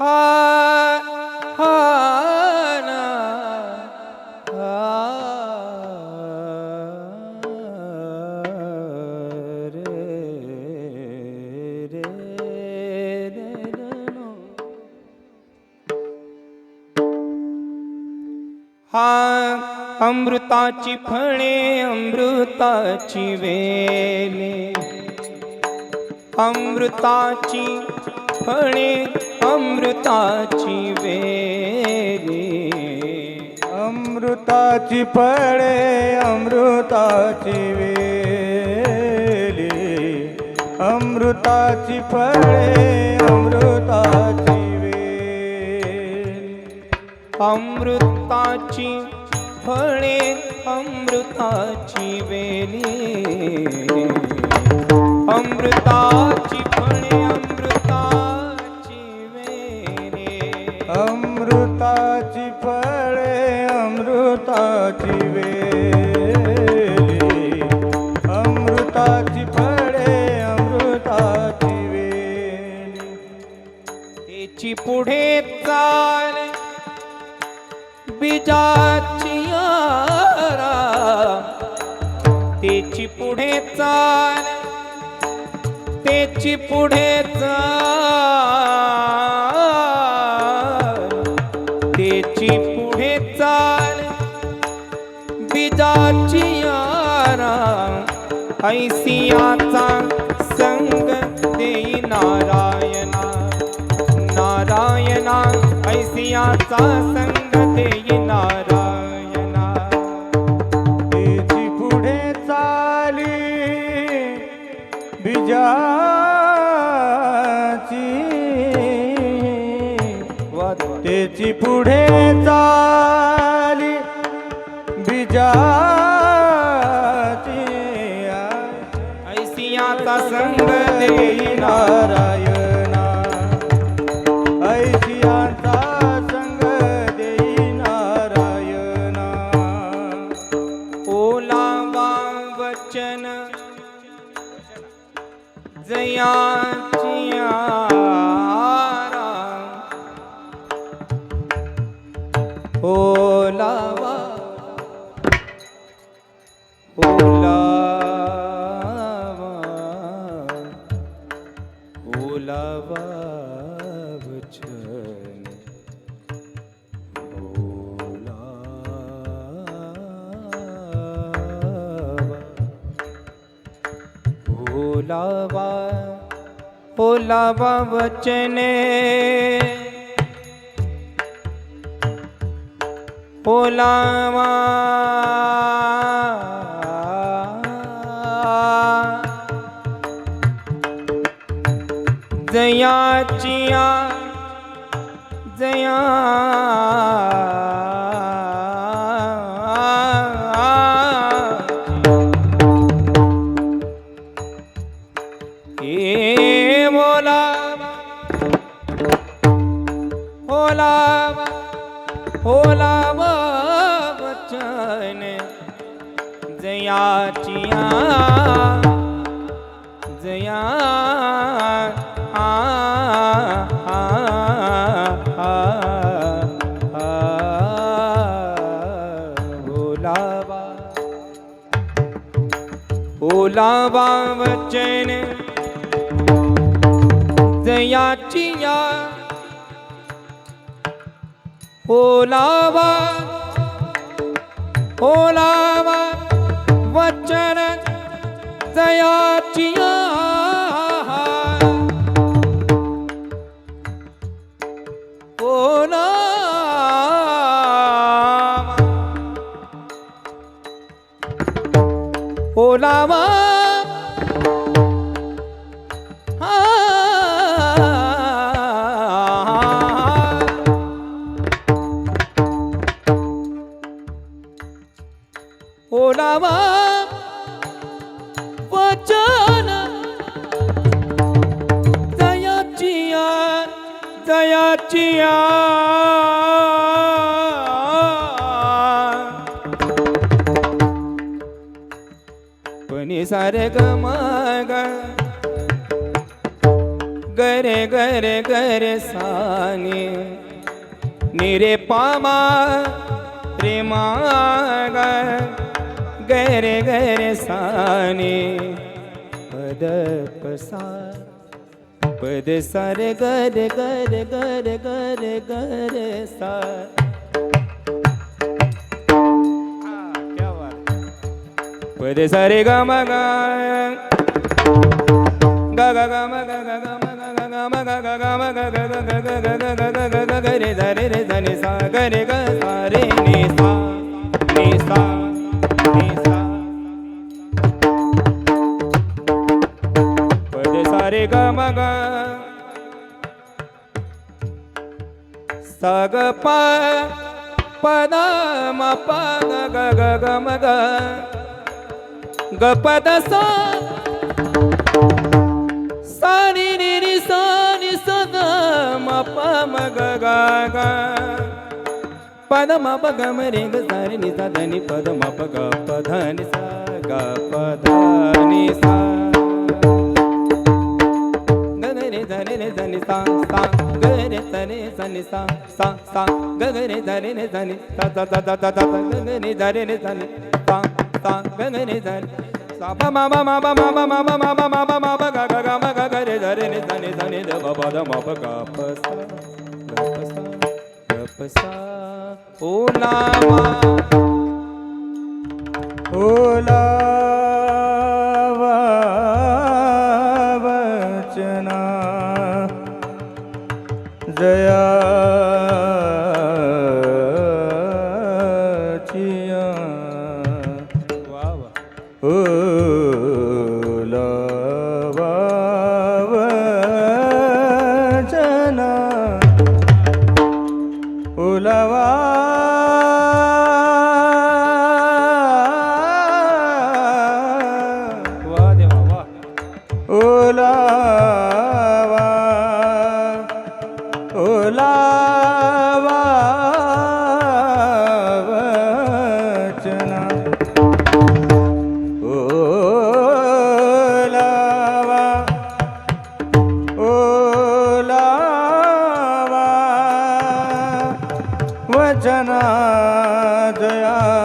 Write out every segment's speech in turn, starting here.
ਹਾ ਹਾਨਾ ਹਾਂ ਅੰਮ੍ਰਿਤਾਚੀ ਫਣੇ ਅੰਮ੍ਰਿਤਾਚੀ ਵੇਲੇ। ਅੰਮ੍ਰਿਤਾਚੀ ਫਣੇ अमृताची फळे अमृताची वेले अमृताची वेले। अमृताची फळे अमृताची वेली। अमृताची फळे अमृताची वेली। तुझी पुढे चाल. बीजाची तेची त्याची पुढे चाल. त्याची पुढे चाल. त्याची पुढे चाल. बीजाची यारा ऐसियाचा संग देई याचा संग देई नारायणा तेची पुढे चाली बिजाची. वाद पुढे चाली ਜੀਆਂ ਚਿਆਰਾ ਹੋਲਾਵਾ ਹੋਲਾਵਾ ਹੋਲਾਵਾ ਵਿਚ ਭੁਲਾਵਾ ਭੁਲਾਵਾ ਵਚਨੇ ਭੁਲਾਵਾ ਦਇਆ ਚੀਆਂ ਦਇਆ जयाचिया जया आ आ आ ओलावा ओलावा वचन जयाचिया ओलावा ओलावा वचन जयाचिया ओलावा ओलावा आ ओलावा वचन दयाचिया पनी सारे ग म ग। गरे गरे गरे साने। निरे पामा रे माग गरे गरे साने। पद पसा पद सारे गरे गरे गरे गरे गरे सा क्या पद सारे ग म ग ग ग ग म ग ग ग म ग ग ग म ग ग ग म ग ग ग ग ग ग ग ग ग ग ग रे ध रे रे ध नि सा ग रे ग सा रे नि सा नि सा नि सा ग म ग सा प प द म प ग ग ग ग म ग ग प द सा। सा नि नि नि सा नि सा ग म प म ग ग। ग प द म प ग म रे ग सा रे नि सा ध नि प द म प ग प ध नि सा ग प ध नि सा। ధని సా సా గ రే తని సని సా సా సా గ గ రే ధని ని ధని త త త త త త గ గ ని ధరి ని ధని సా సా గ గ ని ధరి సా ప మ మ మ మ మ మ మ మ మ మ మ మ మ గ గ గ మ గ గ రే ధరి ని ధని ధని ద మ మ ద మ ప గ ప స గ ప స గ ప స ఓ నామ ఓ లా ਲਵਾ ਵਾਹ ਦੇ ਵਾਹ ਓਲਾ ਵਾ ਓਲਾ ਜਯਾ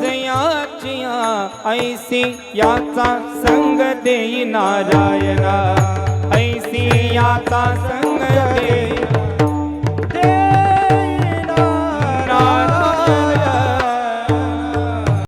जयाचिया ऐसी याचा संग देई नारायणा ऐसी याचा संग देई